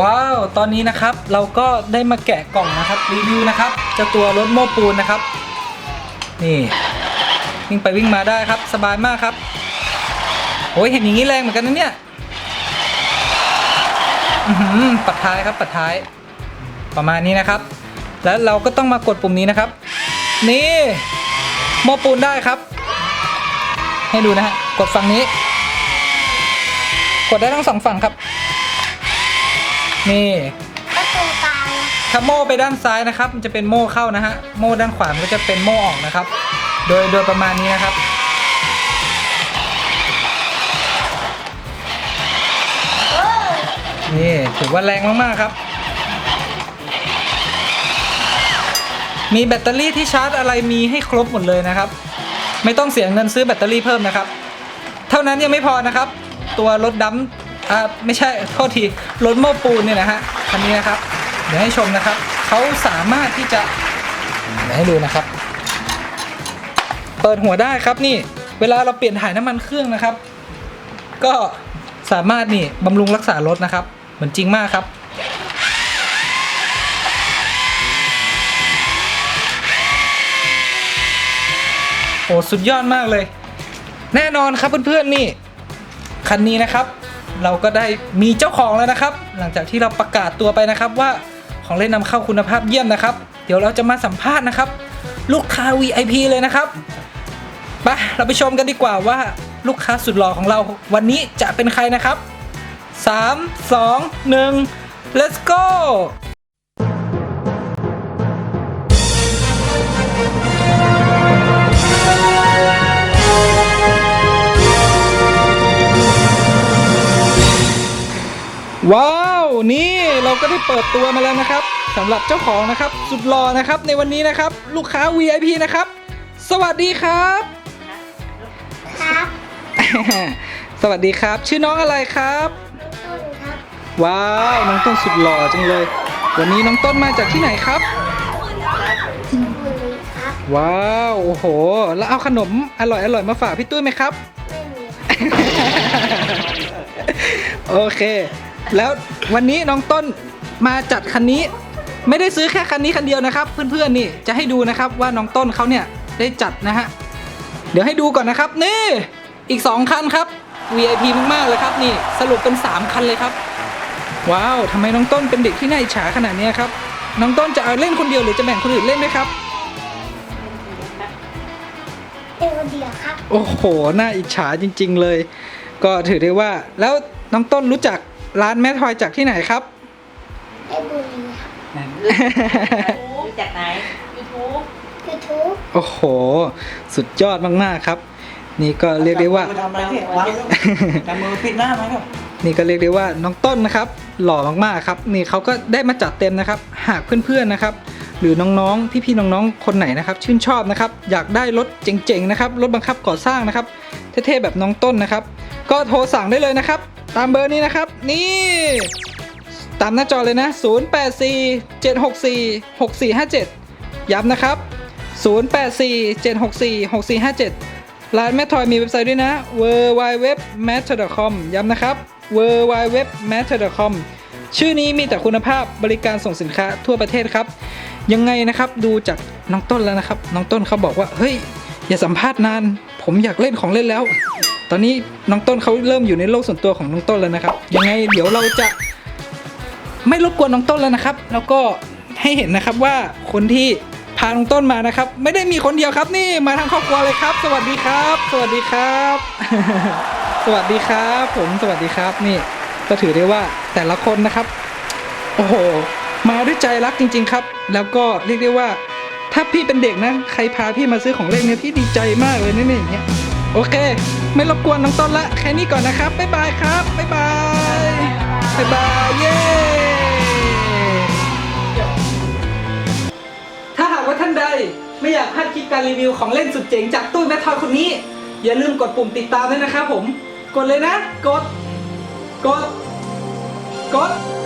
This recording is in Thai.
ว้าว ตอนนี้นะครับเราก็ได้มาแกะกล่องนะครับรีวิวนะครับเจ้าตัวรถโม้ปูนนะครับ นี่วิ่งไปวิ่งมาได้ครับสบายมากครับโอ้ยเห็นอย่างนี้แรงเหมือนกันนะเนี่ยหือปัดท้ายครับปัดท้าย ประมาณนี้นะครับ แล้วเราก็ต้องมากดปุ่มนี้นะครับ นี่โม้ปูนได้ครับ ให้ดูนะฮะกดฝั่งนี้ กดได้ทั้งสองฝั่งครับ นี่ประตูกลางถ้าโม่ไปด้านซ้ายนะครับ มันจะเป็นโม่เข้านะฮะ โม่ด้านขวามันก็จะเป็นโม่ออกนะครับ โดยโดยประมาณนี้นะครับเออนี่ถือว่าแรงมากๆครับ มีแบตเตอรี่ที่ชาร์จอะไรมีให้ครบหมดเลยนะครับ ไม่ต้องเสียเงินซื้อแบตเตอรี่เพิ่มนะครับ เท่านั้นยังไม่พอนะครับ ตัวรถดำ อ่าไม่ใช่โทษทีรถโม้ปูนเนี่ยนะฮะคันนี้นะครับ เดี๋ยวให้ชมนะครับเขาสามารถที่จะเดี๋ยวให้ดูนะครับ เปิดหัวได้ครับนี่เวลาเราเปลี่ยนถ่ายน้ำมันเครื่องนะครับ ก็สามารถนี่บำรุงรักษารถนะครับ เหมือนจริงมากครับโอ้สุดยอดมากเลย แน่นอนครับเพื่อนๆนี่ คันนี้นะครับ เราก็ได้มีเจ้าของแล้วนะครับ หลังจากที่เราประกาศตัวไปนะครับว่าของเล่นนำเข้าคุณภาพเยี่ยมนะครับ เดี๋ยวเราจะมาสัมภาษณ์นะครับ ลูกค้า VIP เลยนะครับไปเราไปชมกันดีกว่าว่าลูกค้าสุดหล่อของเราวันนี้จะเป็นใครนะครับ 3 2 1 let's go ว้าว นี่เราก็ได้เปิดตัวมาแล้วนะครับสำหรับเจ้าของนะครับ สุดหล่อนะครับในวันนี้นะครับ ลูกค้า VIP นะครับ สวัสดีครับ ครับสวัสดีครับ ชื่อน้องอะไรครับต้นครับว้าวน้องต้นสุดหล่อจังเลย วันนี้น้องต้นมาจากที่ไหนครับชลบุรีครับ ว้าวโอ้โห แล้วเอาขนมอร่อยอร่อยๆมาฝากพี่ตุ้ยไหมครับ ไม่มี โอเค แล้ววันนี้น้องต้นมาจัดคันนี้ ไม่ได้ซื้อแค่คันนี้คันเดียวนะครับ เพื่อนๆนี่จะให้ดูนะครับว่าน้องต้นเขาเนี่ยได้จัดนะฮะเดี๋ยวให้ดูก่อนนะครับนี่อีก 2 คันครับ VIP มากๆเลยครับนี่สรุปเป็น 3 คันเลยครับ ว้าวทำไมน้องต้นเป็นเด็กที่น่าอิจฉาขนาดเนี้ยครับน้องต้นจะเอาเล่นคนเดียวหรือจะแบ่งคนอื่นเล่นไหมครับเอวเดียวครับ โอ้โหน่าอิจฉาจริง ๆ เลย ก็ถือได้ว่าแล้วน้องต้นรู้จัก ร้านแม่ทอยจากที่ไหนครับเอวบุรีครับรู้จากไหน YouTube ยูทูบโอ้โห สุดยอดมาก ๆ ครับ นี่ก็เรียกได้ว่ามือทำอะไรเนี่ยวางจับมือปิดหน้าไหมครับ นี่ก็เรียกได้ว่าน้องต้นนะครับ หล่อมากๆครับ นี่เขาก็ได้มาจัดเต็มนะครับ หากเพื่อนๆนะครับ หรือน้องๆ พี่ๆน้องๆ คนไหนนะครับ ชื่นชอบนะครับ อยากได้รถเจ๋งๆนะครับรถบังคับก่อสร้างนะครับ เท่ๆแบบน้องต้นนะครับ ก็โทรสั่งได้เลยนะครับ ตามเบอร์นี้นะครับ นี่ ตามหน้าจอเลยนะ 084 764 6457 ย้ำนะครับ 084 764 6457 ร้านแม่ทอยมีเว็บไซต์ด้วยนะ w w w m a t t e r c o m ย้ำนะครับ w w w m a t t e r c o m ชื่อนี้มีแต่คุณภาพบริการส่งสินค้าทั่วประเทศครับ ยังไงนะครับดูจากน้องต้นแล้วนะครับ น้องต้นเขาบอกว่าเฮ้ยอย่าสัมภาษณ์นาน ผมอยากเล่นของเล่นแล้ว ตอนนี้น้องต้นเขาเริ่มอยู่ในโลกส่วนตัวของน้องต้นแล้วนะครับ ยังไงเดี๋ยวเราจะ ไม่รบกวนน้องต้นแล้วนะครับ แล้วก็ให้เห็นนะครับว่าคนที่พาน้องต้นมานะครับ ไม่ได้มีคนเดียวครับ นี่มาทั้งครอบครัวเลยครับ สวัสดีครับ สวัสดีครับ สวัสดีครับ ผมสวัสดีครับนี่ ก็ถือได้ว่าแต่ละคนนะครับ โอ้โห มาด้วยใจรักจริง ๆ ครับ แล้วก็เรียกได้ว่า ถ้าพี่เป็นเด็กนะ ใครพาพี่มาซื้อของเล่นเนี่ยพี่ดีใจมากเลยนะเนี่อย่างเงี้ยโอเค ไม่รบกวนน้องต้นละ แค่นี้ก่อนนะครับบ๊ายบายครับบ๊ายบายบ๊ายบายเย้ถ้าหากว่าท่านใดไม่อยากพลาดคลิปการรีวิวของเล่นสุดเจ๋งจากตู้แมททอยคนนี้ อย่าลืมกดปุ่มติดตามด้วยนะครับผม กดเลยนะ กด กด Scott?